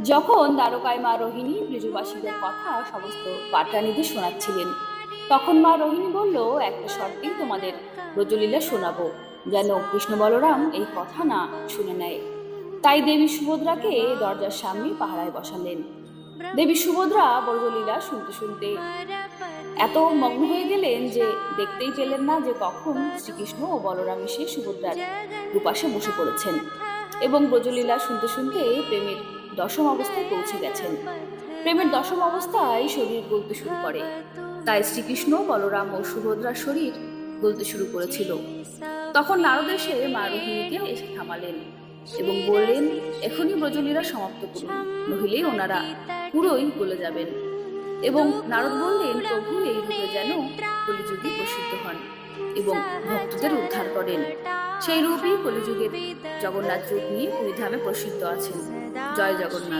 যখন দ্বারকায় মা রোহিণী ব্রিজবাসীদের কথা সমস্ত পাটানিদের শোনাচ্ছিলেন, তখন মা রোহিণী বলল, একটা শর্তেই তোমাদের ব্রজলীলা শোনাবো, যেন কৃষ্ণ বলরাম এই কথা না শুনে নেয়। তাই দেবী সুভদ্রাকে দরজার সামনে পাহারায় বসালেন। দেবী সুভদ্রা ব্রজলীলা শুনতে শুনতে এত মগ্ন হয়ে গেলেন যে দেখতেই পেলেন না যে কখন শ্রীকৃষ্ণ ও বলরাম এসে সুভদ্রার দুপাশে বসে পড়েছেন। এবং ব্রজলীলা শুনতে শুনতে প্রেমের দশম অবস্থায় পৌঁছে গেছেন। প্রেমের দশম অবস্থায় শরীর গলতে শুরু করে। তাই শ্রীকৃষ্ণ, বলরাম ও সুভদ্রার শরীর গলতে শুরু করেছিল। তখন নারদ এসে মা রোহিণীকে এসে থামালেন এবং বললেন, এখনই ব্রজলীলা সমাপ্ত করুন, নহিলে ওনারা পুরোই গলে যাবেন। এবং নারদ বললেন, প্রভু এই রূপে যেন কলিযুগে প্রসিদ্ধ হন এবং ভক্তদের উদ্ধার করেন। সেই রূপই কলিযুগের জগন্নাথ রূপ নিয়ে পুরীধামে প্রসিদ্ধ আছেন। জয় জগন্নাথ।